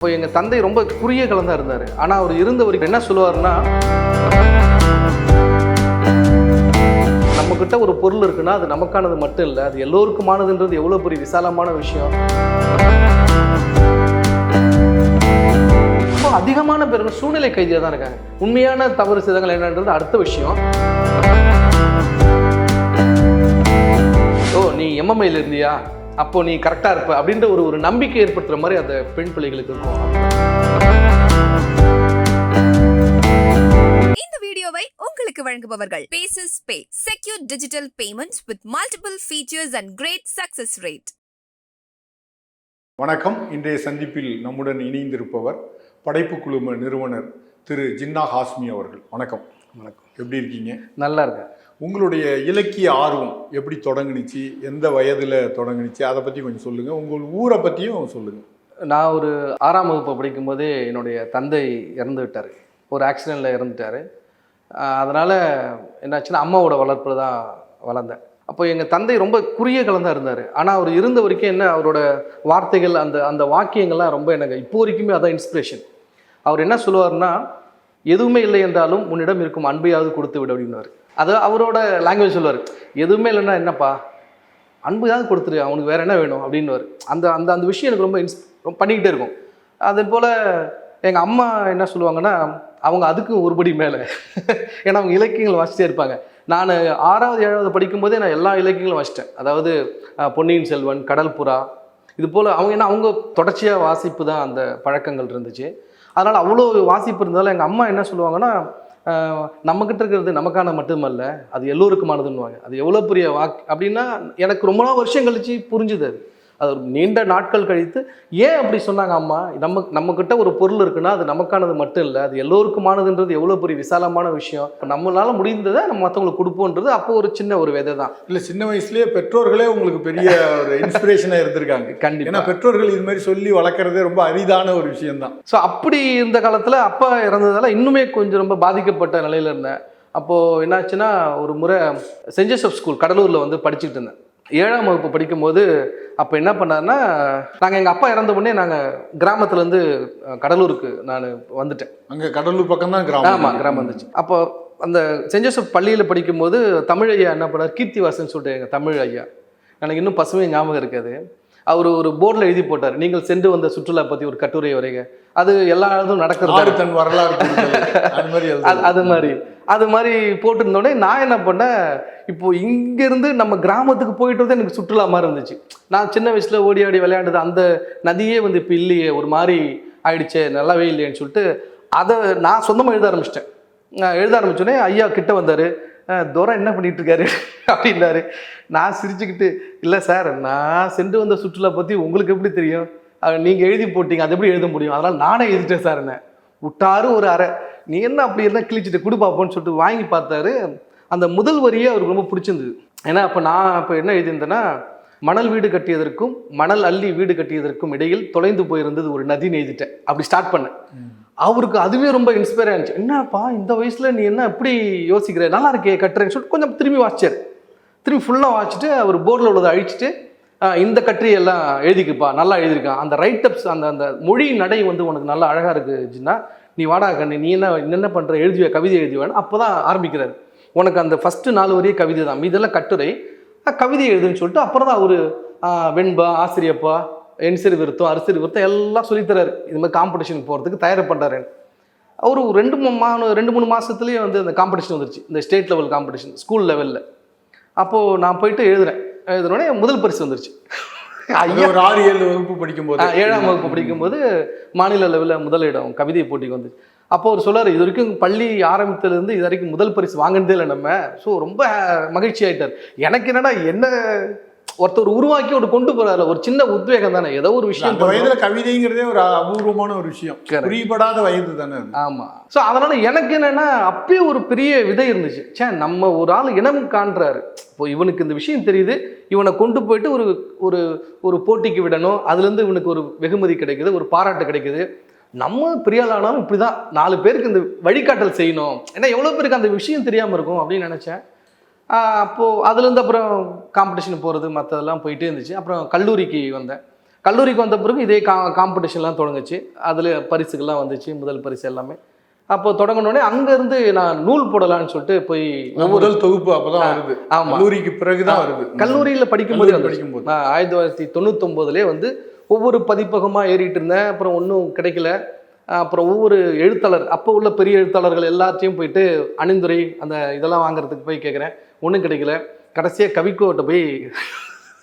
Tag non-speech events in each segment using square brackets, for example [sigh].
இப்போ எங்கள் தந்தை ரொம்ப குறுகிய கலந்தா இருந்தார். ஆனால் அவர் இருந்தவருக்கு என்ன சொல்லுவாருன்னா நம்மக்கிட்ட ஒரு பொருள் இருக்குன்னா அது நமக்கானது மட்டும் இல்லை அது எல்லோருக்குமானதுன்றது எவ்வளோ பெரிய விசாலமான விஷயம். இப்போ அதிகமான பேர் சூழ்நிலை கைதியாக தான் இருக்காங்க. உண்மையான தவறு செய்தங்கள் என்னன்றது அடுத்த விஷயம். ஓ நீ எம்எம்ஐயில் இருந்தியா? அப்போ நீ கரெக்டாக இருப்ப அப்படின்ற ஒரு ஒரு நம்பிக்கை ஏற்படுத்துற மாதிரி அந்த பெண் பிள்ளைகளுக்கு இருக்கும். இந்த வீடியோவை உங்களுக்கு வழங்குபவர்கள் Paces Pay secure digital payments with multiple features and great success rate வணக்கம். இன்றைய சந்திப்பில் நம்முடன் இணைந்திருப்பவர் படைப்பு குழும நிறுவனர் திரு ஜின்னா ஹாஸ்மி அவர்கள். வணக்கம். வணக்கம். எப்படி இருக்கீங்க? நல்லா இருக்கேன். உங்களுடைய இலக்கிய ஆர்வம் எப்படி தொடங்குனுச்சு? எந்த வயதில் தொடங்குனுச்சு? அதை பற்றி கொஞ்சம் சொல்லுங்கள் உங்கள் ஊரை பற்றியும் சொல்லுங்கள் நான் ஒரு ஆறாம் வகுப்பு படிக்கும்போதே என்னுடைய தந்தை இறந்து விட்டார். ஒரு ஆக்சிடெண்ட்டில் இறந்துட்டார். அதனால் என்னாச்சுன்னா அம்மாவோட வளர்ப்பில் தான் வளர்ந்தேன். அப்போ எங்கள் தந்தை ரொம்ப குறுகிய கலந்தான் இருந்தார். ஆனால் அவர் இருந்த வரைக்கும் என்ன அவரோட வார்த்தைகள் அந்த அந்த வாக்கியங்கள்லாம் ரொம்ப எனக்கு இப்போ வரைக்குமே அதான் இன்ஸ்பிரேஷன் அவர் என்ன சொல்லுவார்னா எதுவுமே இல்லை என்றாலும் உன்னிடம் இருக்கும் அன்பையாவது கொடுத்து விடு அப்படின்னாரு அது அவரோட லாங்குவேஜ் சொல்லுவார். எதுவுமே இல்லைன்னா என்னப்பா? அன்புதான் கொடுத்துரு அவனுக்கு வேற என்ன வேணும் அப்படின்னு அந்த அந்த அந்த விஷயம் எனக்கு ரொம்ப இன்ஸ் ரொம்ப பண்ணிக்கிட்டே இருக்கும். அதே போல் எங்கள் அம்மா என்ன சொல்லுவாங்கன்னா அவங்க அதுக்கும் ஒருபடி மேலே. ஏன்னா அவங்க இலக்கியங்கள் வாசிச்சே இருப்பாங்க. நான் ஆறாவது ஏழாவது படிக்கும்போதே நான் எல்லா இலக்கியங்களும் வாசித்தேன் அதாவது பொன்னியின் செல்வன் கடல் புறா இது போல் அவங்க ஏன்னா அவங்க தொடர்ச்சியாக வாசிப்பு தான் அந்த பழக்கங்கள் இருந்துச்சு. அதனால் அவ்வளோ வாசிப்பு இருந்ததால் எங்கள் அம்மா என்ன சொல்லுவாங்கன்னா நம்மக்கிட்ட இருக்கிறது நமக்கான மட்டுமல்ல அது எல்லோருக்குமானதுன்னுவாங்க. அது எவ்வளோ பெரிய வாக் அப்படின்னா எனக்கு ரொம்ப நாள் வருஷம் கழிச்சு புரிஞ்சுது அது. அது நீண்ட நாட்கள் கழித்து ஏன் அப்படி சொன்னாங்க அம்மா? நம்ம நம்மக்கிட்ட ஒரு பொருள் இருக்குன்னா அது நமக்கானது மட்டும் இல்லை அது எல்லோருக்குமானதுன்றது எவ்வளோ பெரிய விசாலமான விஷயம். இப்போ நம்மளால முடிந்ததை நம்ம மற்றவங்களுக்கு கொடுப்போன்றது அப்போ ஒரு சின்ன ஒரு விதை தான் இல்லை சின்ன வயசுலேயே பெற்றோர்களே உங்களுக்கு பெரிய ஒரு இன்ஸ்பிரேஷனாக இருந்திருக்காங்க. [laughs] ஏன்னா கண்டிப்பாக பெற்றோர்கள் இது மாதிரி சொல்லி வளர்க்குறதே ரொம்ப அரிதான ஒரு விஷயம்தான். ஸோ அப்படி இருந்த காலத்தில் அப்பா இறந்ததால இன்னுமே கொஞ்சம் ரொம்ப பாதிக்கப்பட்ட நிலையில் இருந்தேன். அப்போது என்னாச்சுன்னா ஒரு முறை சென்ட் ஜோசப் ஸ்கூல் கடலூரில் வந்து படிச்சுட்டு இருந்தேன். ஏழாம் வகுப்பு படிக்கும்போது அப்போ என்ன பண்ணாருன்னா நாங்கள் எங்கள் அப்பா இறந்த உடனே நாங்கள் கிராமத்துலேருந்து கடலூருக்கு நான் வந்துட்டேன். அங்கே கடலூர் பக்கம் தான் கிராமம். ஆமாம் கிராமம் வந்துச்சு. அப்போ அந்த சென்ட் ஜோசப் பள்ளியில் படிக்கும்போது தமிழ் ஐயா என்ன பண்ணார்? கீர்த்திவாசன் சொல்லிட்டு எங்கள் தமிழ் ஐயா. எனக்கு இன்னும் பசுமை ஞாபகம் இருக்காது. அவர் ஒரு போர்டில் எழுதி போட்டார். நீங்கள் சென்று வந்த சுற்றுலா பற்றி ஒரு கட்டுரை வரைக. அது எல்லா இடத்தும் நடக்கிறது தன். வரலாறு. அது மாதிரி. அது மாதிரி. அது மாதிரி போட்டிருந்தோடனே நான் என்ன பண்ணேன்? இப்போ இங்கேருந்து நம்ம கிராமத்துக்கு போயிட்டு வந்து எனக்கு சுற்றுலா மாதிரி இருந்துச்சு. நான் சின்ன வயசில் ஓடி ஆடி விளையாண்டது அந்த நதியே வந்து இப்போ இல்லையே ஒரு மாதிரி ஆயிடுச்சு நல்லாவே இல்லையேன்னு சொல்லிட்டு அதை நான் சொந்தமாக எழுத ஆரம்பிச்சிட்டேன். நான் எழுத ஆரம்பிச்சோடனே ஐயா கிட்ட வந்தார் தூரம் என்ன பண்ணிட்டு இருக்காரு அப்படின்னாரு. நான் சிரிச்சுக்கிட்டு இல்லை சார் நான் சென்று வந்த சுற்றுலா பற்றி உங்களுக்கு எப்படி தெரியும்? நீங்கள் எழுதி போட்டீங்க அது எப்படி எழுத முடியும்? அதனால் நானே எழுதிட்டேன் சார் என்ன. விட்டாரு ஒரு அறை. நீ என்ன அப்படி இருந்தால் கிழிச்சிட்டு கொடு பார்ப்போன்னு சொல்லிட்டு வாங்கி பார்த்தாரு. அந்த முதல் வரியே அவருக்கு ரொம்ப பிடிச்சிருந்தது. ஏன்னா அப்போ நான் இப்போ என்ன எழுதியிருந்தேன்னா மணல் வீடு கட்டியதற்கும் மணல் அள்ளி வீடு கட்டியதற்கும் இடையில் தொலைந்து போயிருந்தது ஒரு நதின்னு எழுதிட்டேன். அப்படி ஸ்டார்ட் பண்ணேன். அவருக்கு அதுவே ரொம்ப இன்ஸ்பயர் ஆனிச்சு என்னப்பா இந்த வயசுல நீ என்ன இப்படி யோசிக்கிற? நல்லா இருக்கே கட்டுறேன்னு சொல்லிட்டு கொஞ்சம் திரும்பி வாசிச்சார். திரும்பி ஃபுல்லாக வாசிச்சுட்டு அவர் போர்டில் உள்ளதை அழிச்சிட்டு "ஆஹ், இந்த கட்டுரையெல்லாம் எழுதிக்குப்பா நல்லா எழுதியிருக்கான் அந்த ரைட் அப்ஸ் அந்த அந்த மொழி நடை வந்து உனக்கு நல்லா அழகாக இருக்குச்சுன்னா நீ வாடா கண்ணு. நீ என்ன என்ன பண்ணுற எழுதிய கவிதை எழுதிவேன்னு அப்போ தான் ஆரம்பிக்கிறாரு. உனக்கு அந்த ஃபஸ்ட்டு நாலு வரையே கவிதை தான். மீதெல்லாம் கட்டுரை. கவிதை எழுதுன்னு சொல்லிட்டு அப்புறம் தான் அவர் வெண்பா ஆசிரியப்பா என்சிறு விருத்தம் அரிசிறு விருத்தம் எல்லாம் சொல்லித்தராரு இது மாதிரி காம்படிஷனுக்கு போகிறதுக்கு தயார் பண்ணுறாரு அவர். ஒரு ரெண்டு மூணு மா ரெண்டு மூணு மாதத்துலேயே வந்து அந்த காம்படிஷன் வந்துருச்சு. இந்த ஸ்டேட் லெவல் காம்படிஷன் ஸ்கூல் லெவலில் அப்போது நான் போயிட்டு எழுதுறேன். எழுதுனோடனே முதல் பரிசு வந்துருச்சு. ஒரு ஆறு ஏழு வகுப்பு படிக்கும்போது. ஏழாம் வகுப்பு படிக்கும்போது மாநில லெவலில் முதலிடம் கவிதை போட்டிக்கு வந்து அப்போ அவர் சொல்லார் இது வரைக்கும் பள்ளி ஆரம்பித்ததுலேருந்து இது வரைக்கும் முதல் பரிசு வாங்கினதே இல்லை நம்ம. ஸோ ரொம்ப மகிழ்ச்சி ஆயிட்டார். எனக்கு என்னடா என்ன ஒருத்தர் உருவாக்கி ஒரு கொண்டு போறாரு. ஒரு சின்ன உத்வேகம் தானே. ஏதோ ஒரு விஷயம் அந்த வயதுல கவிதைங்கிறதே ஒரு அபூர்வமான ஒரு விஷயம். புரியப்படாத வயது தானே. ஆமா. ஸோ அதனால எனக்கு என்னன்னா அப்பயே ஒரு பெரிய விதை இருந்துச்சு. ச்சே நம்ம ஒரு ஆள் இனம் காண்றாரு. இப்போ இவனுக்கு இந்த விஷயம் தெரியுது. இவனை கொண்டு போயிட்டு ஒரு ஒரு ஒரு போட்டிக்கு விடணும். அதுலேருந்து இவனுக்கு ஒரு வெகுமதி கிடைக்குது ஒரு பாராட்டு கிடைக்குது. நம்ம பெரிய ஆளானாலும் இப்படி தான் நாலு பேருக்கு இந்த வழிகாட்டல் செய்யணும். ஏன்னா எவ்வளோ பேருக்கு அந்த விஷயம் தெரியாமல் இருக்கும் அப்படின்னு நினச்சேன். அப்போது அதுலேருந்து அப்புறம் காம்படிஷன் போகிறது மற்றதெல்லாம் போயிட்டே இருந்துச்சு. அப்புறம் கல்லூரிக்கு வந்தேன். கல்லூரிக்கு வந்த பிறகு இதே கா காம்படிஷன்லாம் தொடங்குச்சு. அதில் பரிசுகள்லாம் வந்துச்சு முதல் பரிசு எல்லாமே. அப்போ தொடங்கினோடனே அங்கேருந்து நான் நூல் போடலான்னு சொல்லிட்டு போய் முதல் தொகுப்பு அப்பதான் வருது. ஆமா. கல்லூரிக்கு பிறகுதான் வருது. கல்லூரியில் படிக்கும்போது படிக்கும்போது. நான் ஆயிரத்தி தொள்ளாயிரத்தி தொண்ணூத்தொம்போதுலேயே வந்து ஒவ்வொரு பதிப்பகமாக ஏறிட்டு இருந்தேன். அப்புறம் ஒன்றும் கிடைக்கல. அப்புறம் ஒவ்வொரு எழுத்தாளர் அப்போ உள்ள பெரிய எழுத்தாளர்கள் எல்லாத்தையும் போயிட்டு அணிந்துரை அந்த இதெல்லாம் வாங்குறதுக்கு போய் கேட்குறேன் ஒன்றும் கிடைக்கல. கடைசியாக கவிக்கோட்ட போய்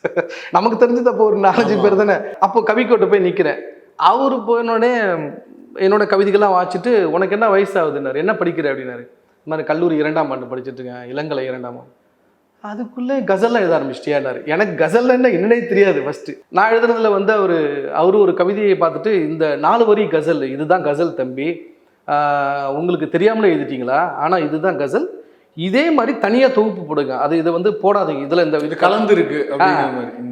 [laughs] நமக்கு தெரிஞ்சது அப்போ ஒரு நாலஞ்சு. பேர் தானே? அப்போ கவிக்கோட்ட போய் நிற்கிறேன் அவர் போனோடனே என்னோட கவிதைகள்லாம் வாசிச்சுட்டு உனக்கு என்ன வயசு ஆகுதுன்னாரு என்ன படிக்கிற? அப்படின்னாரு. இந்த மாதிரி கல்லூரி இரண்டாம் ஆண்டு படிச்சுட்டு இருக்கேன். இளங்கலை இரண்டாம் ஆண்டு. அதுக்குள்ளே கசல்லாம் எழுத ஆரம்பிச்சிட்டியானாரு எனக்கு கசல் என்ன என்னன்னே தெரியாது ஃபஸ்ட்டு நான் எழுதுனதில் வந்து அவர் அவரு ஒரு கவிதையை பார்த்துட்டு இந்த நாலு வரி கசல் இதுதான் கசல் தம்பி. உங்களுக்கு தெரியாமலே எழுதிட்டீங்களா? ஆனால் இதுதான் கசல் இதே மாதிரி தனியாக தொகுப்பு போடுங்க. அது இதை வந்து போடாதீங்க. இதில் இந்த இது கலந்து இருக்கு.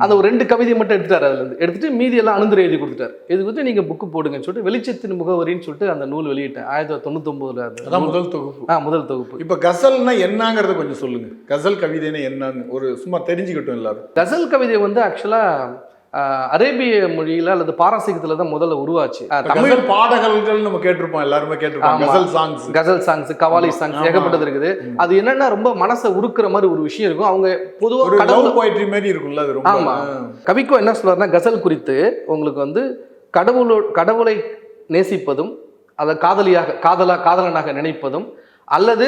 அந்த ஒரு ரெண்டு கவிதையை மட்டும் எடுத்துட்டார் அதுல இருந்து. எடுத்துட்டு மீதி எல்லாம் அனுந்துரை எழுதி கொடுத்துட்டாரு. இது வந்து நீங்க புக்கு போடுங்கன்னு சொல்லிட்டு வெளிச்சத்தின் முகவரின்னு சொல்லிட்டு அந்த நூல் வெளியிட்டேன். ஆயிரத்தி தொள்ளாயிரத்தி தொண்ணூத்தொன்பதுல அது. முதல் தொகுப்பு. ஆ முதல் தொகுப்பு. இப்ப கசல்னா என்னங்கிறத கொஞ்சம் சொல்லுங்க. கசல் கவிதைன்னா என்னன்னு. ஒரு சும்மா தெரிஞ்சுக்கிட்டோம் எல்லாரும். கசல் கவிதை வந்து ஆக்சுவலா அரேபிய மொழியில அல்லது பாரசீகத்துல தான் முதல்ல உருவாச்சு தமிழ் பாடல்கள் நம்ம கேட்டிருப்போம் எல்லாருமே கேட்டிருப்போம். Ghazal songs ghazal songs கவாலி songs. ஏகப்பட்டது இருக்குது. அது என்னன்னா ரொம்ப மனசை உருக்குற மாதிரி ஒரு விஷயம் இருக்கும் அவங்க பொதுவா ஒரு கடவுள் போயிட்ரி மாதிரி இருக்கும்ல அது ரொம்ப ஆமா. கவிக்கோ என்ன சொல்றாருன்னா கசல் குறித்து உங்களுக்கு வந்து கடவுளோ கடவுளை நேசிப்பதும் அதை காதலியாக காதலா காதலனாக நினைப்பதும் அல்லது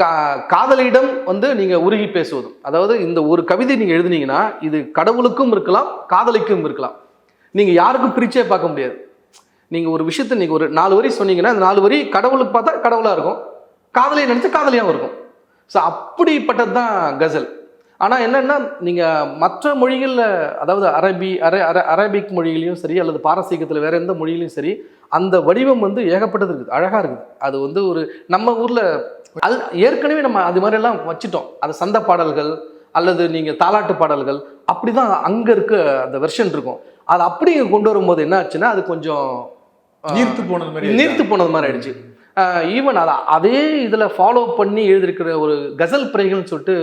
கா காதலியிடம் வந்து நீங்கள் உருகி பேசுவதும் அதாவது இந்த ஒரு கவிதை நீங்கள் எழுதுனீங்கன்னா இது கடவுளுக்கும் இருக்கலாம் காதலிக்கும் இருக்கலாம். நீங்கள் யாருக்கும் பிரிச்சே பார்க்க முடியாது. நீங்கள் ஒரு விஷயத்தை நீங்கள் ஒரு நாலு வரி சொன்னீங்கன்னா அந்த நாலு வரி கடவுளுக்கு பார்த்தா கடவுளாக இருக்கும். காதலியை நினச்சா காதலியாகவும் இருக்கும். ஸோ அப்படிப்பட்டது தான் கசல். ஆனால் என்னென்னா நீங்கள் மற்ற மொழிகளில் அதாவது அரபி அர அரபிக் மொழியிலையும் சரி அல்லது பாரசீகத்தில் வேறு எந்த மொழியிலையும் சரி அந்த வடிவம் வந்து ஏகப்பட்டது இருக்குது அழகாக இருக்குது. அது வந்து ஒரு நம்ம ஊரில் அது ஏற்கனவே நம்ம அது மாதிரியெல்லாம் வச்சுட்டோம். அது சந்த பாடல்கள் அல்லது நீங்கள் தாலாட்டு பாடல்கள் அப்படி தான் அங்கே இருக்க அந்த வெர்ஷன் இருக்கும். அது அப்படி இங்க கொண்டு வரும்போது என்ன ஆச்சுன்னா அது கொஞ்சம் நீர்த்து போனது மாதிரி நீர்த்து போனது மாதிரி ஆயிடுச்சு. ஈவன் அதை அதே இதில் ஃபாலோ பண்ணி எழுதியிருக்கிற ஒரு கசல் பிறைகள்னு சொல்லிட்டு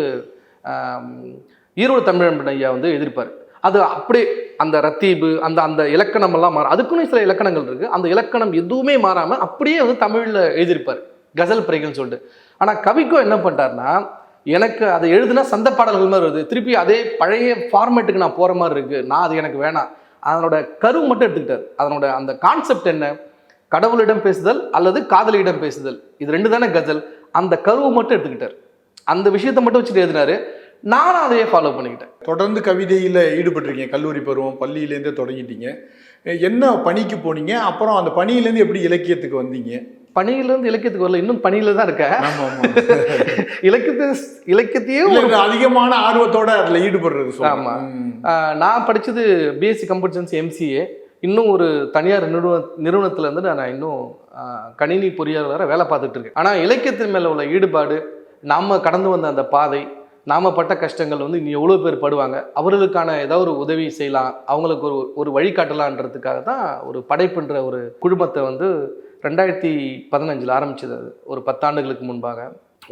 ஈரோடு தமிழன் ஐயா வந்து எழுதியிருப்பார். அது அப்படியே அந்த ரத்தீபு அந்த அந்த இலக்கணம் எல்லாம் அதுக்குன்னு சில இலக்கணங்கள் இருக்கு. அந்த இலக்கணம் எதுவுமே மாறாமல் அப்படியே வந்து தமிழில் எழுதியிருப்பார். கசல் பிறைகள்னு சொல்லிட்டு. ஆனால் கவிக்கோ என்ன பண்ணிட்டாருன்னா எனக்கு அதை எழுதுனா சந்த பாடல்கள் மாதிரி வருது. திருப்பி அதே பழைய ஃபார்மேட்டுக்கு நான் போகிற மாதிரி இருக்கு. நான் அது எனக்கு வேணாம். அதனோட கரு மட்டும் எடுத்துக்கிட்டார். அதனோட அந்த கான்செப்ட் என்ன? கடவுளிடம் பேசுதல் அல்லது காதலியிடம் பேசுதல். இது ரெண்டு தானே கஜல். அந்த கருவை மட்டும் எடுத்துக்கிட்டார். அந்த விஷயத்தை மட்டும் வச்சுட்டு எழுதினாரு. நானும் அதையே ஃபாலோ பண்ணிக்கிட்டேன். தொடர்ந்து கவிதையில ஈடுபட்டிருக்கீங்க கல்லூரி பருவம் பள்ளியிலேருந்தே தொடங்கிட்டீங்க. என்ன பணிக்கு போனீங்க? அப்புறம் அந்த பணியிலேருந்து எப்படி இலக்கியத்துக்கு வந்தீங்க? பணியிலிருந்து இலக்கியத்துக்கு வரல இன்னும் பணியில தான் ஆமா [laughs] இலக்கியத்தை இலக்கியத்தையே ஒரு அதிகமான ஆர்வத்தோட அதுல ஈடுபடுறது சொல்றேன். ஆமா. ம். ஆஹ் நான் படிச்சது பிஎஸ்சி கம்ப்யூட்டர் எம்சிஏ இன்னும் ஒரு தனியார் நிறுவன நிறுவனத்துல இருந்து நான் இன்னும் கணினி பொறியாளராக வேலை பார்த்துட்டு இருக்கேன். ஆனால் இலக்கியத்தின் மேலே உள்ள ஈடுபாடு நாம கடந்து வந்த அந்த பாதை நாம் பட்ட கஷ்டங்கள் வந்து இனி எவ்வளோ பேர் படுவாங்க? அவர்களுக்கான ஏதாவது ஒரு உதவி செய்யலாம் அவங்களுக்கு ஒரு ஒரு வழிகாட்டலான்றதுக்காக தான் ஒரு படைப்புன்ற ஒரு குழுமத்தை வந்து ரெண்டாயிரத்தி பதினஞ்சில் ஆரம்பிச்சது அது. ஒரு பத்தாண்டுகளுக்கு முன்பாக.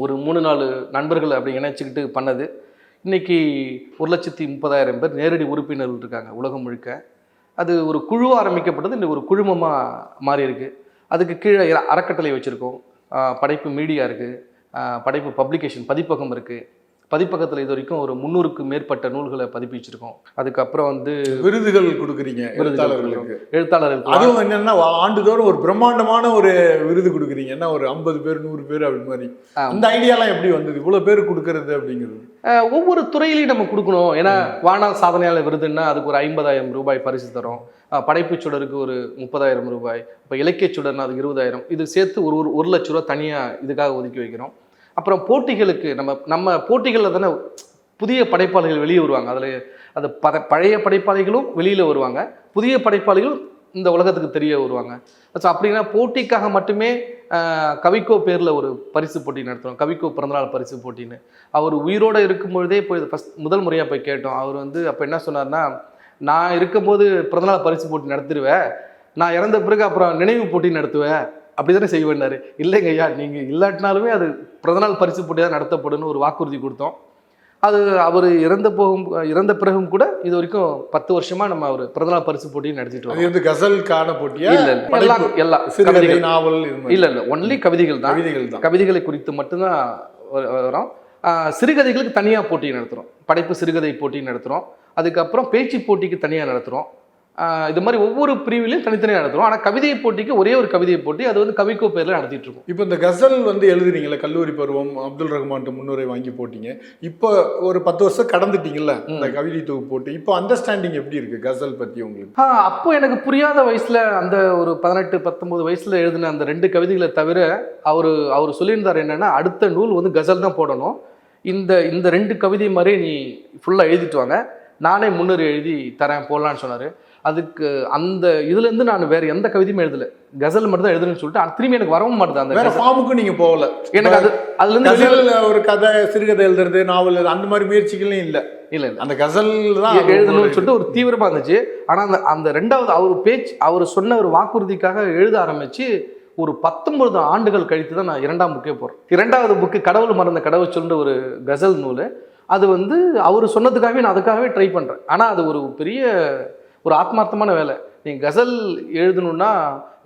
ஒரு மூணு நாலு நண்பர்கள் அப்படி இணைச்சிக்கிட்டு பண்ணது. இன்றைக்கி ஒரு லட்சத்தி முப்பதாயிரம் பேர் நேரடி உறுப்பினர்கள் இருக்காங்க உலகம் முழுக்க. அது ஒரு குழுவாக ஆரம்பிக்கப்பட்டது இன்னைக்கு ஒரு குழுமமாக மாறியிருக்கு. அதுக்கு கீழே அறக்கட்டளை வச்சுருக்கோம். படைப்பு மீடியா இருக்குது படைப்பு பப்ளிகேஷன் பதிப்பகம் இருக்குது பதிப்பகத்தில் இது வரைக்கும் ஒரு முந்நூறுக்கு மேற்பட்ட நூல்களை பதிப்பிச்சிருக்கோம். அதுக்கப்புறம் வந்து விருதுகள் கொடுக்குறீங்க எழுத்தாளர்களுக்கு. எழுத்தாளர்களுக்கு. அதுவும் என்னன்னா ஆண்டுதோறும் ஒரு பிரம்மாண்டமான ஒரு விருது கொடுக்குறீங்க. என்ன ஒரு ஐம்பது பேர் நூறு பேர் அப்படி மாதிரி. அந்த ஐடியாலாம் எப்படி வந்தது? இவ்வளவு பேர் கொடுக்கறது அப்படிங்கிறது. ஒவ்வொரு துறையிலையும் நம்ம கொடுக்கணும். ஏன்னா வானால் சாதனையாளர் விருதுன்னா அதுக்கு ஒரு ஐம்பதாயிரம் ரூபாய் பரிசு தரோம். படைப்புச் சுடருக்கு ஒரு முப்பதாயிரம் ரூபாய். இப்போ இலக்கியச் சுடர்னா அதுக்கு இருபதாயிரம். இது சேர்த்து ஒரு ஒரு ஒரு லட்ச ரூபா தனியாக இதுக்காக ஒதுக்கி வைக்கிறோம். அப்புறம் போட்டிகளுக்கு நம்ம நம்ம போட்டிகளில் தானே புதிய படைப்பாளிகள் வெளியே வருவாங்க. அதில் அது பத பழைய படைப்பாளிகளும் வெளியில் வருவாங்க. புதிய படைப்பாளிகளும் இந்த உலகத்துக்கு தெரிய வருவாங்க. ஸோ அப்படின்னா போட்டிக்காக மட்டுமே கவிக்கோ பேரில் ஒரு பரிசு போட்டி நடத்துகிறோம் கவிக்கோ பிறந்தநாள் பரிசு போட்டின்னு. அவர் உயிரோடு இருக்கும் பொழுதே போய் ஃபஸ்ட் முதல் முறையாக போய் கேட்டோம். அவர் வந்து அப்போ என்ன சொன்னார்னா நான் இருக்கும்போது பிறந்தநாள் பரிசு போட்டி நடத்திடுவேன். நான் இறந்த பிறகு அப்புறம் நினைவு போட்டி நடத்துவேன். அப்படி தானே செய்வேன்னாரு. இல்லைங்க ஐயா நீங்கள் இல்லாட்டினாலுமே அது பிறந்தநாள் பரிசு போட்டி தான் நடத்தப்படும்னு ஒரு வாக்குறுதி கொடுத்தோம். அது அவர் இறந்த போகும் இறந்த பிறகும் கூட இது வரைக்கும் பத்து வருஷமா நம்ம அவர் பிறந்தநாள் பரிசு போட்டியும் நடத்திட்டு வரோம். வந்து கசல்கான போட்டியா? இல்ல இல்ல? எல்லாம் கவிதைகள். நாவல் இது. இல்ல இல்ல. ஒன்லி கவிதைகள் தான். கவிதைகள் தான். கவிதைகளை குறித்து மட்டும்தான் வரோம். சிறுகதைகளுக்கு தனியாக போட்டி நடத்துகிறோம் படைப்பு சிறுகதை போட்டி நடத்துகிறோம் அதுக்கப்புறம் பேச்சு போட்டிக்கு தனியாக நடத்துகிறோம் இது மாதிரி ஒவ்வொரு பிரிவிலையும் தனித்தனியாக நடத்துகிறோம் ஆனால் கவிதை போட்டிக்கு ஒரே ஒரு கவிதை போட்டி அது வந்து கவிக்கோ பேரில் நடத்திட்டு இருக்கோம். இப்போ இந்த கசல் வந்து எழுதுறீங்களே கல்லூரி பருவம் அப்துல் ரஹ்மான்ட்டு முன்னுரை வாங்கி போட்டீங்க. இப்போ ஒரு பத்து வருஷம் கடந்துட்டீங்கல்ல இந்த கவிதை தொகுப்பு போட்டு. இப்போ அண்டர்ஸ்டாண்டிங் எப்படி இருக்கு கசல் பத்தி உங்களுக்கு? ஆ அப்போ எனக்கு புரியாத வயசில் அந்த ஒரு பதினெட்டு பத்தொம்போது வயசில் எழுதின அந்த ரெண்டு கவிதைகளை தவிர அவர் அவர் சொல்லியிருந்தார் என்னன்னா அடுத்த நூல் வந்து கசல் தான் போடணும். இந்த இந்த ரெண்டு கவிதை மாதிரி நீ ஃபுல்லாக எழுதிட்டு வாங்க. நானே முன்னுரை எழுதி தரேன் போடலான்னு சொன்னார். அதுக்கு அந்த இதுலேருந்து நான் வேற எந்த கவிதையும் எழுதலை. கசல் மட்டும் தான் எழுதுறேன்னு சொல்லிட்டு திரும்பி எனக்கு வரவும் மாட்டுது அந்த வேற கசல். ஃபார்முக்கும் நீங்க போகல. எனக்கு அது அதுலேருந்து ஒரு கதை சிறுகதை எழுதுறது நாவல் அந்த மாதிரி முயற்சிகளும் இல்ல. இல்லை அந்த கசல் தான் எழுதணும்னு சொல்லிட்டு ஒரு தீவிரமா இருந்துச்சு. ஆனா அந்த அந்த ரெண்டாவது அவர் பேச்சு அவர் சொன்ன ஒரு வாக்குறுதிக்காக எழுத ஆரம்பிச்சு ஒரு பத்தொன்பது ஆண்டுகள் கழித்து தான் நான் இரண்டாம் புக்கே போறேன். இரண்டாவது புக்கு கடவுள் மறந்த கடவுள் சொல்ற ஒரு கசல் நூல். அது வந்து அவர் சொன்னதுக்காகவே நான் அதுக்காகவே ட்ரை பண்றேன். ஆனா அது ஒரு பெரிய ஒரு ஆத்மார்த்தமான வேலை. நீங்க கசல் எழுதணும்னா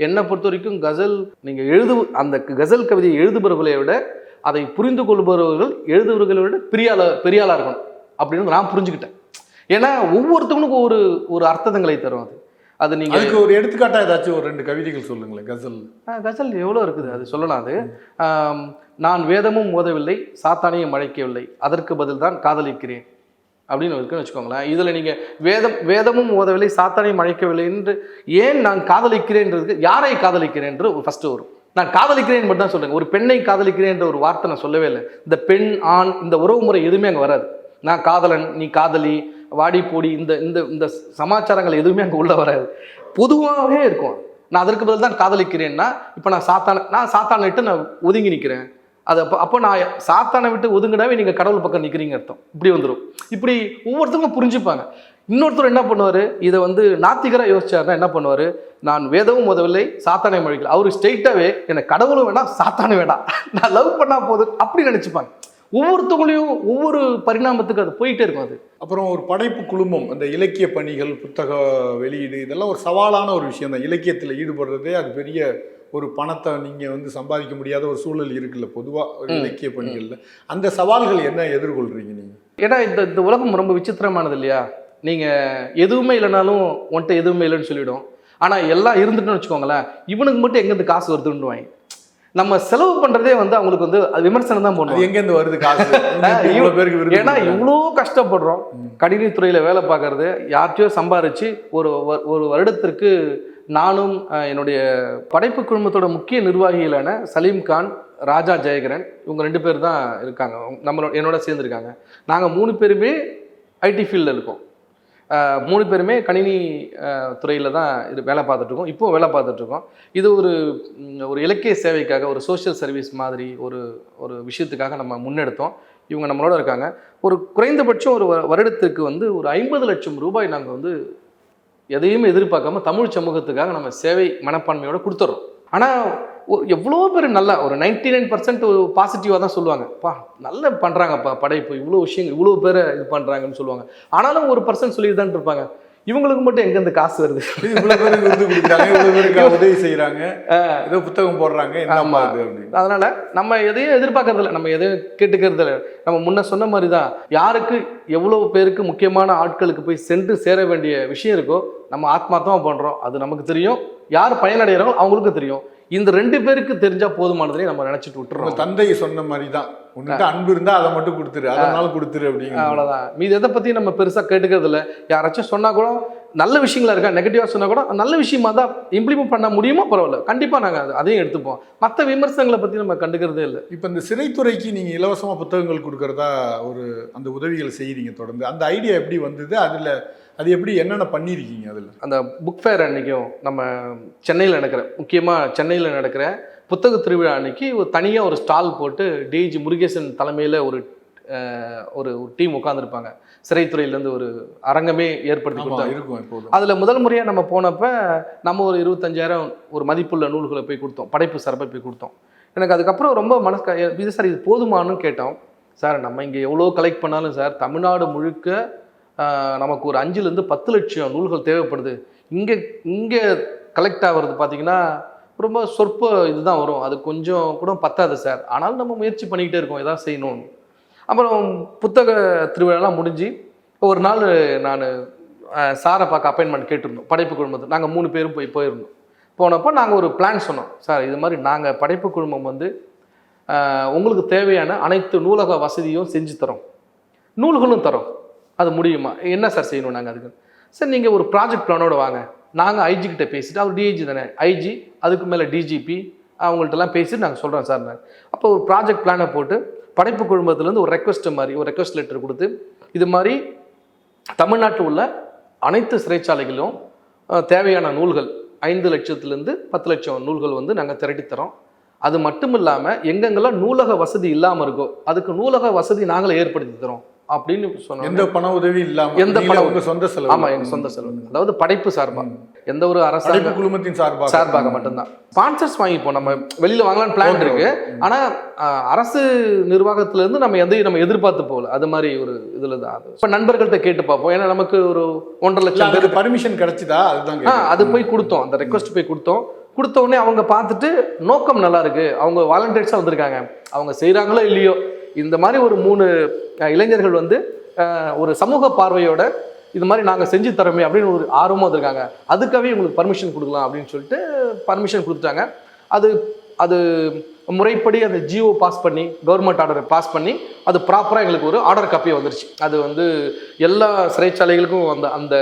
என்னை பொறுத்த வரைக்கும் கசல் நீங்க எழுது அந்த கசல் கவிதையை எழுதுபவர்களை விட அதை புரிந்து கொள்பவர்கள் எழுதுபவர்களை விட பெரியாள பெரியாளா இருக்கணும். அப்படின்னு நான் புரிஞ்சுக்கிட்டேன். ஏன்னா ஒவ்வொருத்தவனுக்கும் ஒரு ஒரு அர்த்தங்களை தரும் அது. அது நீங்க அதுக்கு ஒரு எடுத்துக்காட்டா ஏதாச்சும் ஒரு ரெண்டு கவிதைகள் சொல்லுங்களேன் கசல். கசல் எவ்வளோ இருக்குது? அது சொல்லலாம் அது. நான் வேதமும் ஓதவில்லை சாத்தானையும் அழைக்கவில்லை. அதற்கு பதில் தான் காதலிக்கிறேன். அப்படின்னு இருக்குன்னு வச்சுக்கோங்களேன். இதில் நீங்கள் வேதம் வேதமும் ஓதவில்லை சாத்தானையும் அழைக்கவில்லை என்று ஏன் நான் காதலிக்கிறேன்றதுக்கு யாரை காதலிக்கிறேன் என்று ஃபஸ்ட்டு வரும் நான் காதலிக்கிறேன் மட்டும் தான் சொல்றேன் ஒரு பெண்ணை என்ற ஒரு வார்த்தை நான் சொல்லவே இல்லை. இந்த பெண் ஆண் இந்த உறவு முறை எதுவுமே அங்கே வராது. நான் காதலன் நீ காதலி வாடி போடி இந்த இந்த இந்த சமாச்சாரங்கள் எதுவுமே அங்கே உள்ள வராது. பொதுவாகவே இருக்கும். நான் அதற்கு பதில் தான் காதலிக்கிறேன்னா இப்போ நான் சாத்தான நான் சாத்தானை விட்டு நான் ஒதுங்கி நிற்கிறேன் அது அப்போ அப்போ நான் சாத்தானை விட்டு ஒதுங்கினாவே நீங்கள் கடவுள் பக்கம் நிற்கிறீங்க அர்த்தம். இப்படி வந்துடும் இப்படி ஒவ்வொருத்தவங்க புரிஞ்சுப்பாங்க. இன்னொருத்தர் என்ன பண்ணுவார்? இதை வந்து நாத்திகராக யோசிச்சாருன்னா என்ன பண்ணுவார்? நான் வேதமும் முதவில்லை சாத்தானை மொழிகள் அவர் ஸ்ட்ரெயிட்டாகவே எனக்கு கடவுளும் வேணாம் சாத்தானும் வேணாம். நான் லவ் பண்ணால் போதும் அப்படி நினச்சிப்பாங்க. ஒவ்வொருத்தவங்களையும் ஒவ்வொரு பரிணாமத்துக்கு அது போயிட்டே இருக்கும் அது. அப்புறம் ஒரு படைப்பு குழுமம் அந்த இலக்கிய பணிகள் புத்தக வெளியீடு இதெல்லாம் ஒரு சவாலான ஒரு விஷயம் தான். இலக்கியத்தில் ஈடுபடுறதே அது பெரிய ஒரு பணத்தை நீங்கள் வந்து சம்பாதிக்க முடியாத ஒரு சூழல் இருக்குல்ல பொதுவாக. இலக்கிய பணிகளில். அந்த சவால்கள் என்ன எதிர்கொள்றீங்க நீங்கள் ஏன்னா இந்த இந்த உலகம் ரொம்ப விசித்திரமானது இல்லையா? நீங்கள் எதுவுமே இல்லைனாலும் உன்கிட்ட எதுவுமே இல்லைன்னு சொல்லிடும். ஆனால் எல்லாம் இருந்துட்டுன்னு வச்சுக்கோங்களேன் இவனுக்கு மட்டும் எங்கேருந்து காசு வருதுன்னுவாங்க. நம்ம செலவு பண்ணுறதே வந்து அவங்களுக்கு வந்து அது விமர்சனம் தான் அது பண்ணுவாங்க எங்கேருந்து வருது காசு? [laughs] பேருக்கு ஏன்னா. இவ்வளோ கஷ்டப்படுறோம். கணினித்துறையில் வேலை பார்க்கறது யார்கிட்டயோ சம்பாரிச்சு ஒரு ஒரு வருடத்திற்கு நானும் என்னுடைய படைப்பு குழுமத்தோட முக்கிய நிர்வாகிகளான சலீம் கான் ராஜா ஜெயகரன் இவங்க ரெண்டு பேர் தான் இருக்காங்க. நம்மளோட என்னோட சேர்ந்துருக்காங்க. நாங்கள் மூணு பேருமே ஐடி ஃபீல்டில் இருக்கோம். மூணு பேருமே கணினி துறையில் தான் இது வேலை பார்த்துட்ருக்கோம். இப்போ வேலை பார்த்துட்ருக்கோம். இது ஒரு ஒரு இலக்கிய சேவைக்காக ஒரு சோஷியல் சர்வீஸ் மாதிரி ஒரு ஒரு விஷயத்துக்காக நம்ம முன்னெடுத்தோம். இவங்க நம்மளோட இருக்காங்க. ஒரு குறைந்தபட்சம் ஒரு வ- வருடத்துக்கு வந்து ஒரு ஐம்பது லட்சம் ரூபாய் நாங்கள் வந்து எதையுமே எதிர்பார்க்காம தமிழ் சமூகத்துக்காக நம்ம சேவை மனப்பான்மையோடு கொடுத்துட்றோம். ஆனால் எவ்வளோ பேர் நல்லா ஒரு நைன்டி நைன் பர்சன்ட் பாசிட்டிவாக தான் சொல்லுவாங்க. பா நல்லா பண்ணுறாங்கப்பா படைப்பு இவ்வளோ விஷயங்கள் இவ்வளோ பேரை இது பண்ணுறாங்கன்னு சொல்லுவாங்க. ஆனாலும் ஒரு பர்சன்ட் சொல்லிட்டு தான் இருப்பாங்க. இவங்களுக்கு மட்டும் எங்கேருந்து காசு வருது? இவ்வளோ பேருக்கு விருது கொடுக்குறாங்க இவ்வளோ பேருக்கு உதவி செய்கிறாங்க ஏதோ புத்தகம் போடுறாங்க அது அப்படின்னு. அதனால நம்ம எதையும் எதிர்பார்க்கறது இல்லை நம்ம எதையும் கேட்டுக்கிறது இல்லை நம்ம முன்ன சொன்ன மாதிரி தான் யாருக்கு எவ்வளோ பேருக்கு முக்கியமான ஆட்களுக்கு போய் சென்று சேர வேண்டிய விஷயம் இருக்கோ நம்ம ஆத்மார்த்தமாக பண்ணுறோம் அது நமக்கு தெரியும். யார் பயனடைகிறாங்களோ அவங்களுக்கும் தெரியும். இந்த ரெண்டு பேருக்கு தெரிஞ்சா போதுமானதுலேயே நம்ம நினச்சிட்டு விட்டுறோம். தந்தை சொன்ன மாதிரி தான் உன்கிட்ட அன்பு இருந்தா அதை மட்டும் கொடுத்துரு. அதனால கொடுத்துரு அப்படிங்கிற அவ்வளோதான் மீது எதை பற்றி நம்ம பெருசாக கேட்டுக்கிறது இல்லை. யாராச்சும் சொன்னால் கூட நல்ல விஷயங்களா இருக்கா? நெகட்டிவாக சொன்னால் கூட நல்ல விஷயமா தான் இம்ப்ளிமெண்ட் பண்ண முடியுமா பரவாயில்ல. கண்டிப்பாக நாங்கள் அது அதையும் எடுத்துப்போம். மற்ற விமர்சனங்களை பற்றி நம்ம கண்டுக்கிறதே இல்லை. இப்போ இந்த சிறைத்துறைக்கு நீங்க இலவசமா புத்தகங்கள் கொடுக்கறதா ஒரு அந்த உதவிகள் செய்றீங்க தொடர்ந்து. அந்த ஐடியா எப்படி வந்தது? அதுல அது எப்படி என்னென்ன பண்ணியிருக்கீங்க அதுல? அந்த புக் ஃபேர் அன்னைக்கும் நம்ம சென்னையில் நடக்கிற முக்கியமாக சென்னையில் நடக்கிற புத்தக திருவிழா அன்னைக்கு ஒரு தனியாக ஒரு ஸ்டால் போட்டு டிஜி முருகேசன் தலைமையில் ஒரு ஒரு டீம் உட்காந்துருப்பாங்க சிறைத்துறையிலேருந்து ஒரு அரங்கமே ஏற்படுத்தி ஆமா கொடுத்தாங்க. இருக்கும் எப்போதும். அதில் முதல் முறையாக நம்ம போனப்ப நம்ம ஒரு இருபத்தஞ்சாயிரம் ஒரு மதிப்புள்ள நூல்களை போய் கொடுத்தோம். படைப்பு சார்பாக போய் கொடுத்தோம். எனக்கு அதுக்கப்புறம் ரொம்ப மனசு இது சார் இது போதுமான்னு கேட்டோம். சார் நம்ம இங்கே எவ்வளோ கலெக்ட் பண்ணாலும் சார் தமிழ்நாடு முழுக்க நமக்கு ஒரு அஞ்சுலேருந்து பத்து லட்சம் நூல்கள் தேவைப்படுது. இங்கே இங்கே கலெக்ட் ஆகிறது பார்த்தீங்கன்னா ரொம்ப சொற்ப இதுதான் வரும். அது கொஞ்சம் கூட பத்தாது சார். ஆனாலும் நம்ம முயற்சி பண்ணிக்கிட்டே இருக்கோம். எதாவது செய்யணும்னு. அப்புறம் புத்தக திருவிழாலாம் முடிஞ்சு ஒரு நாள் நான் சாரை பார்க்க அப்பாயின்மெண்ட் கேட்டிருந்தோம். படைப்பு குழுமத்தில் நாங்கள் மூணு பேரும் போய் போயிருந்தோம். போனப்போ நாங்கள் ஒரு பிளான் சொன்னோம். சார் இது மாதிரி நாங்கள் படைப்பு குழுமம் வந்து உங்களுக்கு தேவையான அனைத்து நூலக வசதியும் செஞ்சு தரோம். நூல்களும் தரோம். அது முடியுமா? என்ன சார் செய்யணும் நாங்கள் அதுக்கு? சார் நீங்கள் ஒரு ப்ராஜெக்ட் பிளானோட வாங்க. நாங்கள் ஐஜி கிட்ட பேசிட்டு அவர் டிஐஜி தானே? ஐஜி அதுக்கு மேலே டிஜிபி அவங்கள்ட்டலாம் பேசிட்டு நாங்கள் சொல்கிறோம் சார் நான். அப்போ ஒரு ப்ராஜெக்ட் பிளானை போட்டு படைப்பு குழுமத்துலேருந்து ஒரு ரெக்வஸ்ட் மாதிரி ஒரு ரெக்வஸ்ட் லெட்டர் கொடுத்து இது மாதிரி தமிழ்நாட்டில் உள்ள அனைத்து சிறைச்சாலைகளிலும் தேவையான நூல்கள் ஐந்து லட்சத்துலேருந்து பத்து லட்சம் நூல்கள் வந்து நாங்கள் திரட்டி தரோம் அது மட்டும் இல்லாமல் எங்கெங்கெல்லாம் நூலக வசதி இல்லாமல் இருக்கோ அதுக்கு நூலக வசதி நாங்களே ஏற்படுத்தி தரோம் அப்படின்னு சொன்னோம் எந்த பண உதவி இல்லாம எந்த பண உங்க சொந்த செலவு? ஆமா எங்க சொந்த செலவு. அதாவது படைப்பு சார்பா. எந்த ஒரு அரசாங்க குழுமத்தின் சார்பாக. சார்பாக மட்டும்தான். ஸ்பான்சர்ஸ் வாங்கிப்போம். நம்ம வெளியில வாங்கலாம்னு பிளான் இருக்கு. ஆனா அஹ், அரசு நிர்வாகத்துல இருந்து நம்ம எதையும் நம்ம எதிர்பார்த்து போகல. அது மாதிரி ஒரு இதுல தான் அது. இப்ப நண்பர்கள்ட்ட கேட்டு பார்ப்போம். ஏன்னா நமக்கு ஒரு ஒன்றரை லட்சம் பேர் அதுக்கு பர்மிஷன் கிடைச்சதா? அதுதான். அது போய் கொடுத்தோம். அந்த ரெக்வஸ்ட் போய் கொடுத்தோம். கொடுத்த உடனே அவங்க பார்த்துட்டு நோக்கம் நல்லா இருக்கு. அவங்க வாலண்டியர்ஸாக வந்திருக்காங்க. அவங்க செய்கிறாங்களோ இல்லையோ இந்த மாதிரி ஒரு மூணு இளைஞர்கள் வந்து ஒரு சமூக பார்வையோட இது மாதிரி நாங்கள் செஞ்சு தரோமே அப்படின்னு ஒரு ஆர்வமாக வந்திருக்காங்க. அதுக்காகவே உங்களுக்கு பர்மிஷன் கொடுக்கலாம் அப்படின்னு சொல்லிட்டு பர்மிஷன் கொடுத்துட்டாங்க. அது அது முறைப்படி அந்த ஜியோ பாஸ் பண்ணி கவர்மெண்ட் ஆர்டரை பாஸ் பண்ணி அது ப்ராப்பராக எங்களுக்கு ஒரு ஆர்டர் காப்பி வந்துருச்சு. அது வந்து எல்லா சிறைச்சாலைகளுக்கும் அந்த அந்த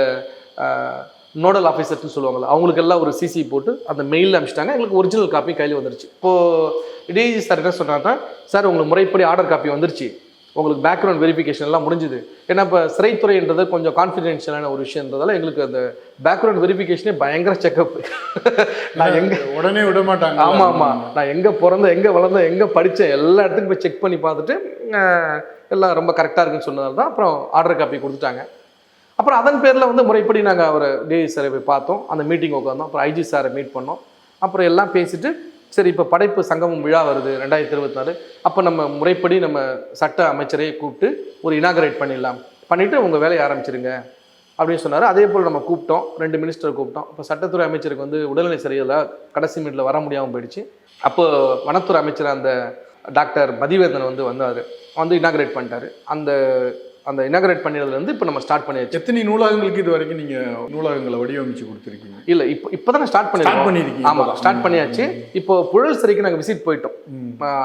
நோடல் ஆஃபீஸர்ஸ்னு சொல்லுவாங்கல்ல அவங்களுக்கு எல்லாம் ஒரு சிசி போட்டு அந்த மெயிலில் அனுப்பிச்சிட்டாங்க எங்களுக்கு ஒரிஜினல் காப்பி கையில் வந்துருச்சு. இப்போது டிஜி சார் என்ன சொன்னாங்கன்னா சார் உங்களுக்கு முறைப்படி ஆர்டர் காப்பி வந்துருச்சு. உங்களுக்கு பேக்ரவுண்ட் வெரிஃபிகேஷன் எல்லாம் முடிஞ்சுது. ஏன்னா இப்போ சிறைத்துறைன்றது கொஞ்சம் கான்ஃபிடென்ஷியலான ஒரு விஷயன்றதால எங்களுக்கு அந்த பேக்ரவுண்ட் வெரிஃபிகேஷனே பயங்கர செக்கப் [laughs] நான் எங்க உடனே விட மாட்டாங்க. ஆமா ஆமா. நான் எங்க பிறந்த எங்க வளர்ந்தேன் எங்க படிச்சேன் எல்லா இடத்துக்கும் போய் செக் பண்ணி பார்த்துட்டு எல்லாம் ரொம்ப கரெக்டாக இருக்குன்னு சொன்னதால தான் அப்புறம் ஆர்டர் காப்பி கொடுத்துட்டாங்க. அப்புறம் அதன் பேரில் வந்து முறைப்படி நாங்கள் அவர் டிஐ சாரை போய் பார்த்தோம். அந்த மீட்டிங் உட்காந்தோம் அப்புறம் ஐஜி சாரை மீட் பண்ணோம். அப்புறம் எல்லாம் பேசிட்டு சரி இப்போ படைப்பு சங்கமம் விழா வருது ரெண்டாயிரத்தி இருபத்தி நாலு. அப்போ நம்ம முறைப்படி நம்ம சட்ட அமைச்சரை கூப்பிட்டு ஒரு இனாகரேட் பண்ணிடலாம். பண்ணிவிட்டு உங்கள் வேலையை ஆரம்பிச்சிருங்க. அப்படின்னு சொன்னார். அதே போல் நம்ம கூப்பிட்டோம். ரெண்டு மினிஸ்டர் கூப்பிட்டோம். இப்போ சட்டத்துறை அமைச்சருக்கு வந்து உடல்நிலை சரியில்லை. கடைசி மீட்டில் வர முடியாமல் போயிடுச்சு. அப்போ வனத்துறை அமைச்சர் அந்த டாக்டர் மதிவேந்தன் வந்து வந்தார். வந்து இனாகரேட் பண்ணிட்டாரு. அந்த அந்த இனாகரேட் பண்ணினதுலேருந்து இப்போ நம்ம ஸ்டார்ட் பண்ணியாச்சு. எத்தனை நூலகங்களுக்கு இது வரைக்கும் நீங்க நூலகங்களை வடிவமைச்சு கொடுத்துருக்கீங்க? இல்லை இப்போ இப்போ தான் ஸ்டார்ட் ஸ்டார்ட் பண்ணிருக்கோம் பண்ணிருக்கீங்க ஆமாம். ஸ்டார்ட் பண்ணியாச்சு. இப்போ புழல் சிறைக்கு நாங்கள் விசிட் போயிட்டோம்.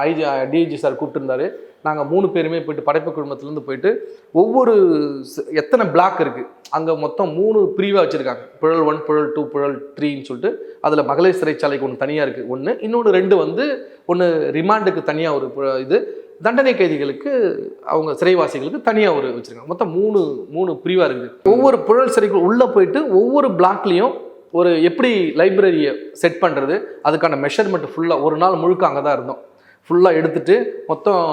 ஐஜி டிஐஜி சார் கூப்பிட்டுருந்தாரு. நாங்கள் மூணு பேருமே போயிட்டு படைப்பு குழுமத்துலேருந்து போயிட்டு ஒவ்வொரு எத்தனை பிளாக் இருக்குது அங்கே மொத்தம் மூணு பிரிவாக வச்சுருக்காங்க. புழல் ஒன் புழல் டூ புழல் த்ரீன்னு சொல்லிட்டு அதில் மகளிர் சிறைச்சாலைக்கு ஒன்று தனியாக இருக்குது ஒன்று இன்னொன்று ரெண்டு வந்து ஒன்று ரிமாண்டுக்கு தனியாக ஒரு இது. தண்டனை கைதிகளுக்கு அவங்க சிறைவாசிகளுக்கு தனியாக ஒரு வச்சுருக்காங்க. மொத்தம் மூணு மூணு பிரிவாக இருக்குது. ஒவ்வொரு புழல் சிறைக்கு உள்ளே போயிட்டு ஒவ்வொரு பிளாக்லேயும் ஒரு எப்படி லைப்ரரியை செட் பண்ணுறது அதுக்கான மெஷர்மெண்ட் ஃபுல்லாக ஒரு நாள் முழுக்க அங்கே தான் இருந்தோம். ஃபுல்லாக எடுத்துட்டு மொத்தம்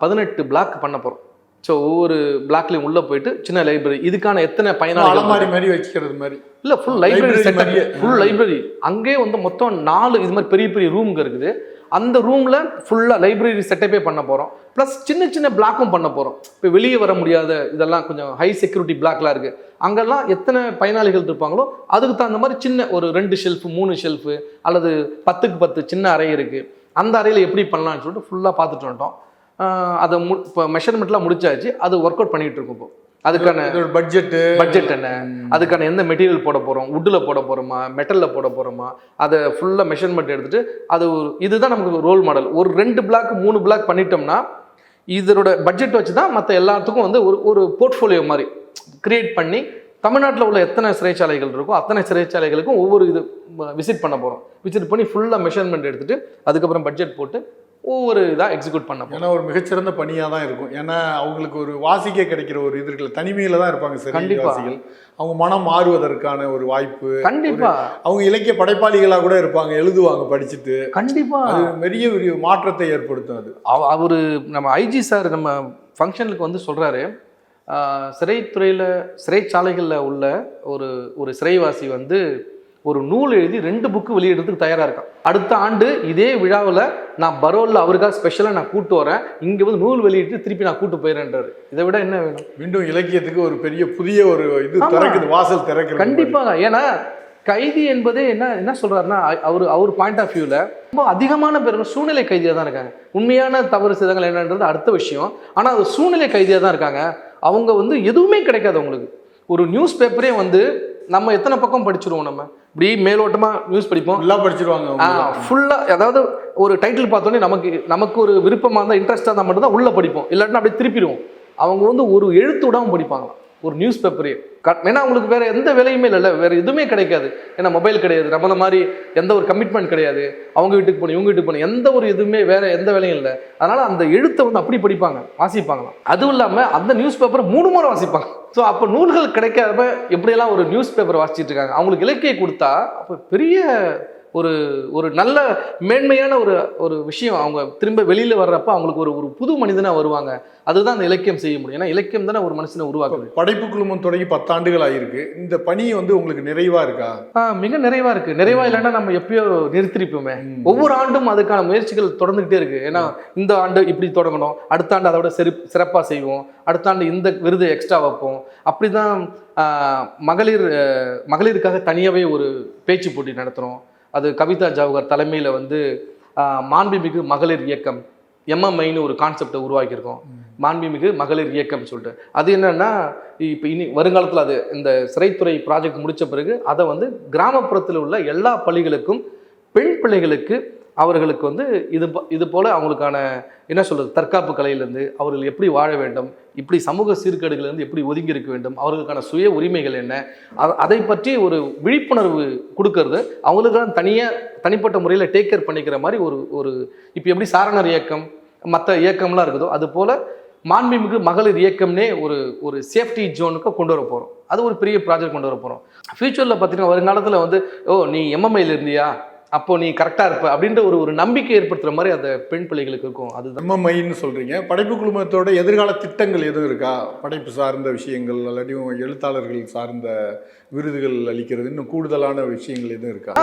பதினெட்டு பிளாக் பண்ண போகிறோம் ஸோ ஒவ்வொரு பிளாக்லேயும் உள்ளே போயிட்டு சின்ன லைப்ரரி. இதுக்கான எத்தனை பயனாளிகள் அலமாரி மாதிரி வச்சுக்கிறது மாதிரி. இல்லை full library setup. Full library அங்கேயே வந்து மொத்தம் நாலு இது மாதிரி பெரிய பெரிய ரூம்ங்க இருக்குது. அந்த ரூமில் ஃபுல்லாக லைப்ரரி செட்டப்பே பண்ண போகிறோம் ப்ளஸ் சின்ன சின்ன பிளாக்கும் பண்ண போகிறோம் இப்போ வெளியே வர முடியாத இதெல்லாம் கொஞ்சம் ஹை செக்யூரிட்டி பிளாக்லாம் இருக்குது அங்கெல்லாம் எத்தனை பயனாளிகள் இருப்பாங்களோ அதுக்கு தகுந்த மாதிரி சின்ன ஒரு ரெண்டு ஷெல்ஃபு மூணு ஷெல்ஃபு அல்லது பத்துக்கு பத்து சின்ன அறை இருக்குது அந்த அறையில் எப்படி பண்ணலான்னு சொல்லிட்டு ஃபுல்லாக பார்த்துட்டு வந்துட்டோம். அதை மு இப்போ மெஷர்மெண்ட்லாம் முடிச்சாச்சு. அது ஒர்க் அவுட் பண்ணிகிட்டு இருக்கோம் இப்போ. அதுக்கான பட்ஜெட்டு பட்ஜெட் என்ன? அதுக்கான எந்த மெட்டீரியல் போட போகிறோம் வுட்டில் போட போகிறோமா மெட்டலில் போட போகிறோமா அதை ஃபுல்லாக மெஷர்மெண்ட் எடுத்துட்டு அது ஒரு இதுதான் நமக்கு ரோல் மாடல் ஒரு ரெண்டு பிளாக் மூணு பிளாக் பண்ணிட்டோம்னா இதோட பட்ஜெட் வச்சு தான் மற்ற எல்லாத்துக்கும் வந்து ஒரு ஒரு போர்ட்ஃபோலியோ மாதிரி கிரியேட் பண்ணி தமிழ்நாட்டில் உள்ள எத்தனை சிறைச்சாலைகள் இருக்கோ அத்தனை சிறைச்சாலைகளுக்கும் ஒவ்வொரு இது விசிட் பண்ண போகிறோம் விசிட் பண்ணி ஃபுல்லாக மெஷர்மெண்ட் எடுத்துட்டு அதுக்கப்புறம் பட்ஜெட் போட்டு ஒவ்வொரு இதாக எக்ஸிக்யூட் பண்ண ஏன்னா ஒரு மிகச்சிறந்த பணியாக தான் இருக்கும். ஏன்னா அவங்களுக்கு ஒரு வாசிக்க கிடைக்கிற ஒரு இது இருக்குல்ல தனிமையில தான் இருப்பாங்க சரி. வாசிகள் அவங்க மனம் மாறுவதற்கான ஒரு வாய்ப்பு. கண்டிப்பா. அவங்க இலக்கிய படைப்பாளிகளா கூட இருப்பாங்க எழுதுவாங்க படிச்சுட்டு. கண்டிப்பா. அது பெரிய ஒரு மாற்றத்தை ஏற்படுத்தும் அது. அவ அவர் நம்ம ஐஜி சார் நம்ம ஃபங்க்ஷனுக்கு வந்து சொல்கிறாரு சிறைத்துறையில் சிறைச்சாலைகளில் உள்ள ஒரு ஒரு சிறைவாசி வந்து ஒரு நூல் எழுதி ரெண்டு புக்கு வெளியிடுறதுக்கு தயாராக இருக்கான். அடுத்த ஆண்டு இதே விழாவில் நான் பரோலில் அவருக்காக ஸ்பெஷலாக நான் கூட்டு வரேன். இங்கே வந்து நூல் வெளியிட்டு திருப்பி நான் கூட்டு போயிடுறேன்றாரு. இதை விட என்ன வேணும்? மீண்டும் இலக்கியத்துக்கு ஒரு பெரிய புதிய ஒரு இது. திறக்குது வாசல் திறக்குது. கண்டிப்பாக ஏன்னா கைதி என்பதே என்ன என்ன சொல்றாருன்னா அவர் அவர் பாயிண்ட் ஆஃப் வியூவில் ரொம்ப அதிகமான பேர் சூழ்நிலை கைதியாக தான் இருக்காங்க. உண்மையான தவறு செய்தங்கள் என்னன்றது அடுத்த விஷயம். ஆனால் அது சூழ்நிலை கைதியாக தான் இருக்காங்க. அவங்க வந்து எதுவுமே கிடைக்காது அவங்களுக்கு. ஒரு நியூஸ் பேப்பரே வந்து நம்ம எத்தனை பக்கம் படிச்சிருவோம் நம்ம? இப்படி மேலோட்டமாக நியூஸ் படிப்போம். ஃபுல்லா படிச்சிருவாங்க. ஃபுல்லாக அதாவது ஒரு டைட்டில் பார்த்தோன்னே நமக்கு நமக்கு ஒரு விருப்பமாக இருந்தால் இன்ட்ரெஸ்டாக இருந்தால் மட்டும்தான் உள்ளே படிப்போம். இல்லாட்டினா அப்படியே திருப்பிடுவோம். அவங்க வந்து ஒரு எழுத்து விடாம படிப்பாங்களாம். ஒரு நியூஸ் பேப்பரே ஏன்னா அவங்களுக்கு வேற எந்த வேலையுமே இல்லைல்ல. வேற எதுவுமே கிடைக்காது. ஏன்னா மொபைல் கிடையாது. நம்மள மாதிரி எந்த ஒரு கமிட்மெண்ட் கிடையாது. அவங்க வீட்டுக்கு போகணும் இவங்க வீட்டுக்கு போகணும். எந்த ஒரு இதுவுமே வேற எந்த வேலையும் இல்லை. அதனால அந்த எழுத்தை வந்து அப்படி படிப்பாங்க வாசிப்பாங்களாம். அதுவும் இல்லாமல் அந்த நியூஸ் பேப்பரை மூணு முறை வாசிப்பாங்க. ஸோ அப்போ நூல்கள் கிடைக்காதப்ப எப்படியெல்லாம் ஒரு நியூஸ் பேப்பர் வாசிச்சுட்டு இருக்காங்க? அவங்களுக்கு இலக்கிய கொடுத்தா அப்போ பெரிய ஒரு ஒரு நல்ல மேன்மையான ஒரு ஒரு விஷயம் அவங்க திரும்ப வெளியில வர்றப்ப அவங்களுக்கு ஒரு ஒரு புது மனிதனா வருவாங்க. அதுதான் அந்த இலக்கியம் செய்ய முடியும். ஏன்னா இலக்கியம் தானே ஒரு மனுஷனை உருவாக்குது. படைப்பு குழுமம் தொடங்கி பத்தாண்டுகள் ஆயிருக்கு இந்த பணி வந்து உங்களுக்கு நிறைவா இருக்கா? ஆ, மிக நிறைவா இருக்கு. நிறைவா இல்லைன்னா நம்ம எப்பயோ நிறுத்திருப்போமே. ஒவ்வொரு ஆண்டும் அதுக்கான முயற்சிகள் தொடர்ந்துகிட்டே இருக்கு. ஏன்னா இந்த ஆண்டு இப்படி தொடங்கணும். அடுத்த ஆண்டு அதோட சிறப் சிறப்பாக செய்வோம். அடுத்த ஆண்டு இந்த விருது எக்ஸ்ட்ரா வைப்போம். அப்படிதான் ஆ, மகளிர் மகளிருக்காக தனியாகவே ஒரு பேச்சு போட்டி நடத்துகிறோம் அது கவிதா ஜவஹர் தலைமையில் வந்து மாண்புமிகு மகளிர் இயக்கம் எம்எம்ஐன்னு ஒரு கான்செப்டை உருவாக்கியிருக்கோம். மாண்புமிகு மகளிர் இயக்கம் சொல்லிட்டு. அது என்னன்னா இப்போ இனி வருங்காலத்தில் அது இந்த சிறைத்துறை ப்ராஜெக்ட் முடித்த பிறகு அதை வந்து கிராமப்புறத்தில் உள்ள எல்லா பள்ளிகளுக்கும் பெண் பிள்ளைகளுக்கு அவர்களுக்கு வந்து இது ப- இது போல் அவங்களுக்கான என்ன சொல்கிறது தற்காப்பு கலையிலேருந்து அவர்கள் எப்படி வாழ வேண்டும் இப்படி சமூக சீர்கேடுகளிலிருந்து எப்படி ஒதுங்கி இருக்க வேண்டும் அவர்களுக்கான சுய உரிமைகள் என்ன அதை பற்றி ஒரு விழிப்புணர்வு கொடுக்கறது அவங்களுக்கான தனியாக தனிப்பட்ட முறையில் டேக் கேர் பண்ணிக்கிற மாதிரி ஒரு ஒரு இப்போ எப்படி சாரணர் இயக்கம் மற்ற இயக்கம்லாம் இருக்குதோ அது போல் மாண்புமிகு மகளிர் இயக்கம்னே ஒரு ஒரு சேஃப்டி ஜோனுக்கு கொண்டு வர போகிறோம் அது ஒரு பெரிய ப்ராஜெக்ட் கொண்டு வர போகிறோம் ஃப்யூச்சரில் பார்த்தீங்கன்னா வருங்காலத்தில் வந்து ஓ நீ எம்எம்ஐயில் இருந்தியா? அப்போ நீ கரெக்டாக இருப்ப அப்படின்ற ஒரு ஒரு நம்பிக்கை ஏற்படுத்துகிற மாதிரி அந்த பெண் பிள்ளைகளுக்கு இருக்கும். அதுதான். எம்எம்ஐன்னு சொல்றீங்க. படைப்பு குழுமத்தோட எதிர்கால திட்டங்கள் எதுவும் இருக்கா? படைப்பு சார்ந்த விஷயங்கள் இல்லாட்டியும் எழுத்தாளர்கள் சார்ந்த விருதுகள் அளிக்கிறது இன்னும் கூடுதலான விஷயங்கள் எதுவும் இருக்கா.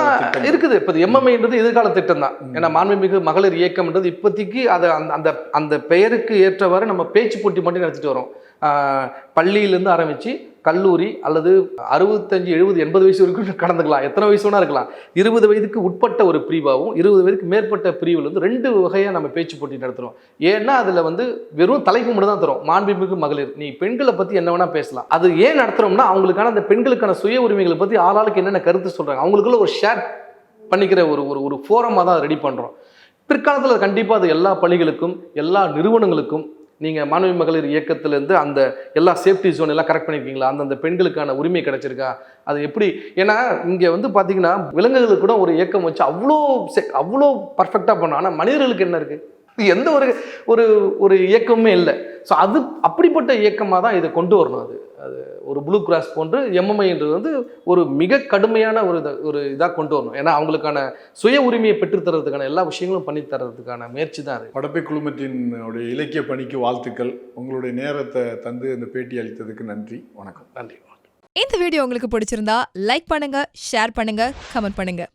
இருக்குது. இப்போ எம்எம்ஐன்றது எதிர்கால திட்டம் தான் ஏன்னா மாண்புமிகு மகளிர் இயக்கம்ன்றது இப்போதைக்கு அதை அந்த அந்த அந்த பெயருக்கு ஏற்றவாறு நம்ம பேச்சு போட்டி மட்டும் நடத்திட்டு வரோம். பள்ளியிலேருந்து ஆரம்பித்து கல்லூரி அல்லது அறுபத்தஞ்சு எழுபது எண்பது வயசு வரைக்கும் கடந்துக்கலாம். எத்தனை வயசு வேணா இருக்கலாம். இருபது வயதுக்கு உட்பட்ட ஒரு பிரிவாகவும் இருபது வயதுக்கு மேற்பட்ட பிரிவில் வந்து ரெண்டு வகையாக நம்ம பேச்சு போட்டி நடத்துகிறோம் ஏன்னா அதில் வந்து வெறும் தலைப்பு மட்டும் தான் தரும். மாண்புமிகு மகளிர். நீ பெண்களை பற்றி என்ன வேணால் பேசலாம். அது ஏன் நடத்துகிறோம்னா அவங்களுக்கான அந்த பெண்களுக்கான சுய உரிமைகளை பற்றி ஆளாளுக்கு என்னென்ன கருத்து சொல்கிறாங்க அவங்களுக்குள்ள ஒரு ஷேர் பண்ணிக்கிற ஒரு ஒரு ஒரு ஃபோரமாக தான் ரெடி பண்ணுறோம் பிற்காலத்தில் கண்டிப்பாக அது எல்லா பள்ளிகளுக்கும் எல்லா நிறுவனங்களுக்கும் நீங்கள் மாணவி மகளிர் இயக்கத்திலேருந்து அந்த எல்லா சேஃப்டி ஜோன் எல்லாம் கரெக்ட் பண்ணியிருக்கீங்களா அந்தந்த பெண்களுக்கான உரிமை கிடைச்சிருக்கா? அது எப்படி? ஏன்னா இங்கே வந்து பார்த்தீங்கன்னா விலங்குகளுக்கு கூட ஒரு இயக்கம் வச்சு அவ்வளோ செ- அவ்வளோ பர்ஃபெக்டாக பண்ணோம். ஆனால் மனிதர்களுக்கு என்ன இருக்குது எந்த ஒரு ஒரு ஒரு இயக்கமுமே இல்லை. ஸோ அது அப்படிப்பட்ட இயக்கமாக தான் இதை கொண்டு வரணும் அது. அது ஒரு ப்ளூ கிராஸ் போன்று எம்எம்ஐன்றது வந்து ஒரு மிக கடுமையான ஒரு இத- ஒரு இதாக கொண்டு வரணும். ஏன்னா அவங்களுக்கான சுய உரிமையை பெற்றுத்தரதுக்கான எல்லா விஷயங்களும் பண்ணி தரதுக்கான முயற்சி தான் அது. படைப்பு குழுமத்தினுடைய இலக்கிய பணிக்கு வாழ்த்துக்கள். உங்களுடைய நேரத்தை தந்து இந்த பேட்டி அளித்ததுக்கு நன்றி. வணக்கம். நன்றி. இந்த வீடியோ உங்களுக்கு பிடிச்சிருந்தா லைக் பண்ணுங்க ஷேர் பண்ணுங்க கமெண்ட் பண்ணுங்க.